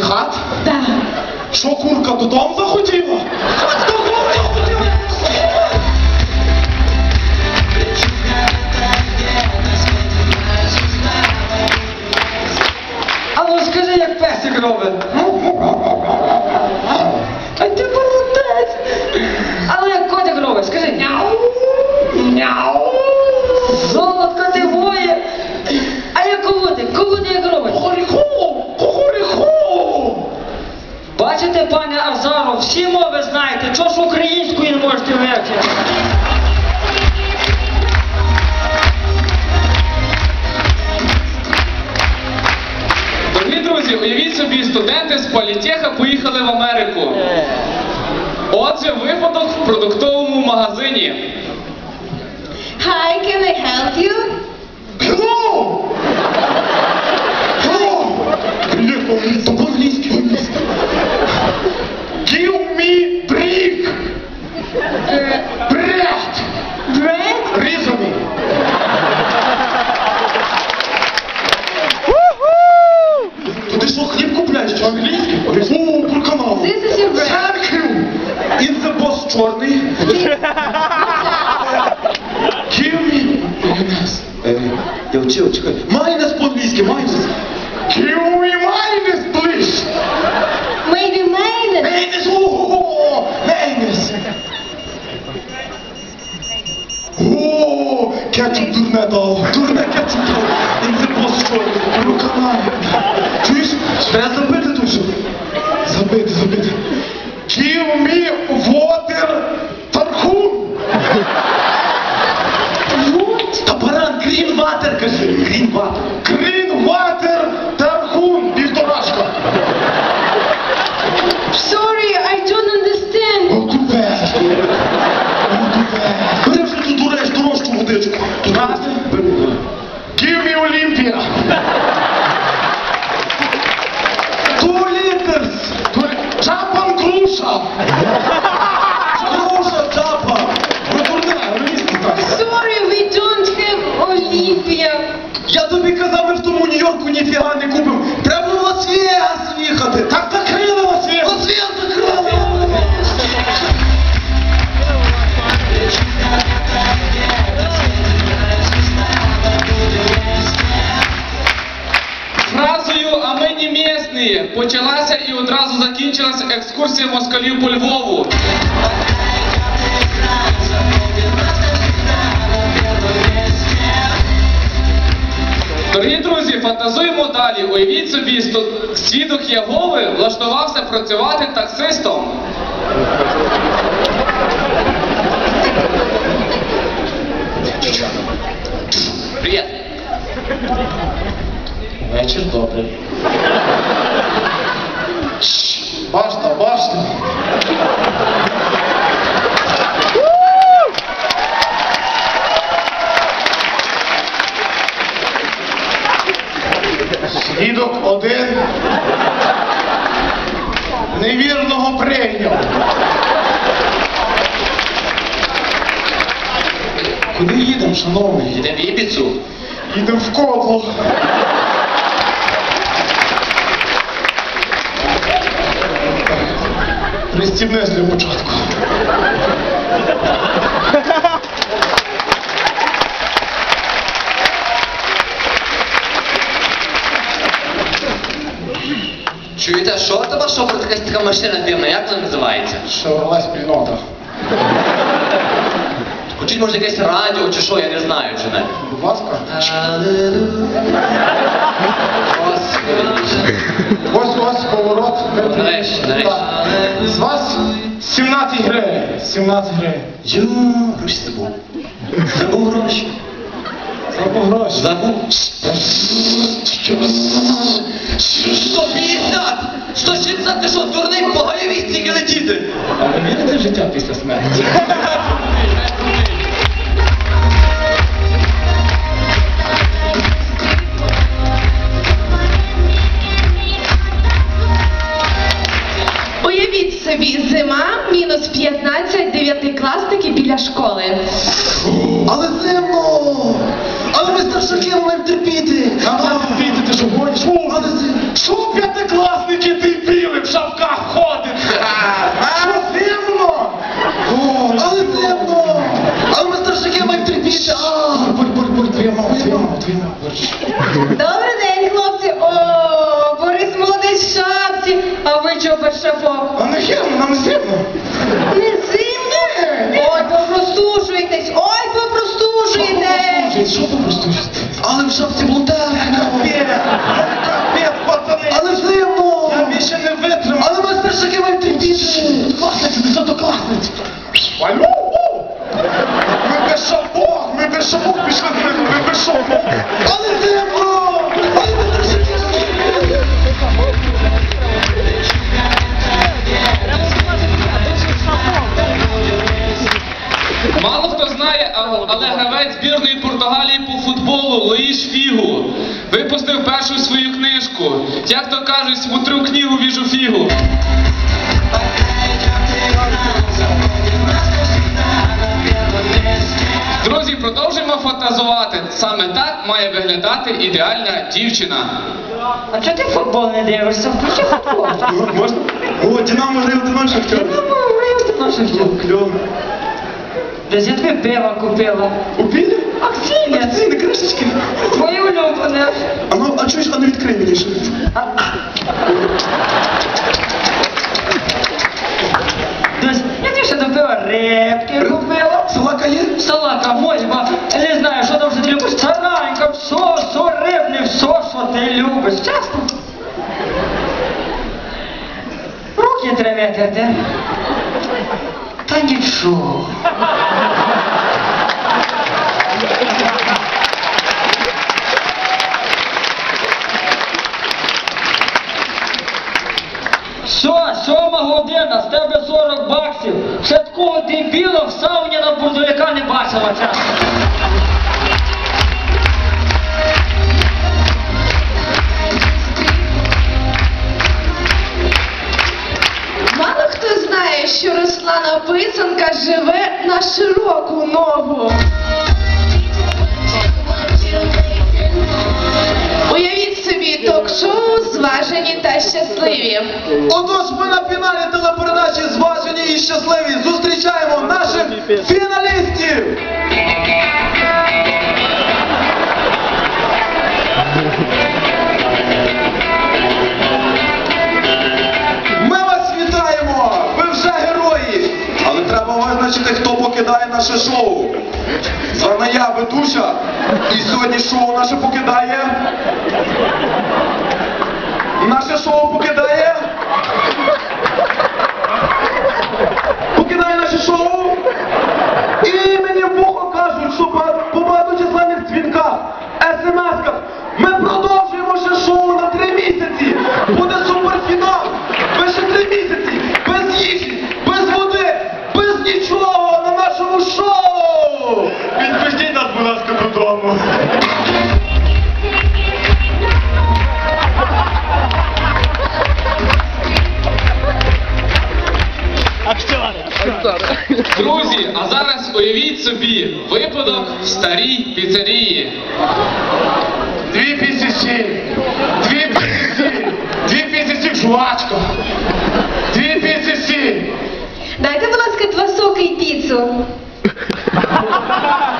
Чкінхат? Так. Що курка? Додому захотіла! Бачите, пане Азаров, всі мови знаєте, чого ж української не можете вивчити? Дорогі друзі, уявіть собі, студенти з політеха поїхали в Америку. Отже, випадок в продуктовому магазині. Hi, can I help you? Hello! Hello! Привіт, по-англійськи, купляєш? Чи англійський? О, про канал. This is your bread. Thank you! In the boss чорний. Give me... Майонез. Е, Я вчив, чекай. Майонез по-англійськи, майонез. Give me майонез, please! Maybe mayonnaise. Майонез, о, майонез. О, кетчуп дурне дав. Дурне кетчуп дав. In the boss чорний. Про канал. Чуєш? Треба забити душу. Забити, забити. Give me water тархун. What? Та баран, green water, кажи. Green water. В ніфіга не купимо. Треба в Лас-Вегас їхати. Так закрили Лас-Вегас. Лас-Вегас закрили. Фразою «А ми не місні» почалася і одразу закінчилася екскурсія москалів по Львову. Дорогі друзі, фантазуємо далі. Уявіть собі, свідок Єгови влаштувався працювати таксистом. Привіт. Вечір добрий. Башта, башта. Свідок один. Невірного. Куди їдемо, шановний? Йдемо в Ібіцу. Їдемо в кодло. Пристібнись для початку. Чуєте, що це ваша якась така машина дивна, як вона називається? Шевроле спільнота. Хочуть, може, якесь радіо чи що, я не знаю чи не. Будь ласка. Ось ось поворот. Нарешті, нарешті. З вас 17 гривень. 17 гривень. Ю, гроші забув. Забув гроші. Забув гроші. Забув. 150! 160, ти що, дурний по голові стільки летіти? А ви вірите в життя після смерті? Уявіть собі, зима, мінус 15, дев'ятикласники біля школи. Борщ. Добрий день, хлопці. О, Борис молодець в шапці. А ви чого без шапок? А не херно, нам зимно. Не зимно? Ой, попростужуйтесь, ой, попростужуйтесь! Що попростужити? Але в шапці було Мало хто знає, але гравець збірної Португалії по футболу Луїш Фігу випустив першу свою книжку. Як то кажуть, смотрю книгу, віжу фігу. Друзі, продовжуємо фантазувати. Саме так має виглядати ідеальна дівчина. А чого ти футбол не дивишся? Включи футбол. Можна? О, Динамо Рив, Динамо Шахтер. Кльово. Десь я тобі пиво купила. Убили? Аксіля, Ціни, кришечки. твоє улюблене. А ну, а чуєш, а ну відкрий мені ще. Десь, я тобі ще до пива репки купила. Салака є? Салака, мольба, не знаю, що там що ти любиш. Таранька, все, все рибне, все, що ти любиш. Чесно. Руки треба витерти. Та нічого. Все, сьома година, з тебе 40 баксів. Ще такого дебіла в сауні на бурдуляка не бачила чесно. Мало хто знає, що Руслана Писанка живе на широку ногу. Зважені та щасливі. Отож, ми на фіналі телепередачі зважені і щасливі зустрічаємо наших фіналістів! Ми вас вітаємо! Ви вже герої! Але треба визначити, хто покидає наше шоу. З вами я, ведуча. І сьогодні шоу наше покидає. Наше шоу покидає. Покидає наше шоу. І мені в вухо кажуть, що по- багато багаточисленних дзвінках, смс-ках Друзі, а зараз уявіть собі випадок в старій піцерії. Дві тисячі, дві тисячі, дві тисячі жвачка, дві тисячі. Дайте, будь ласка, два соки і піцу.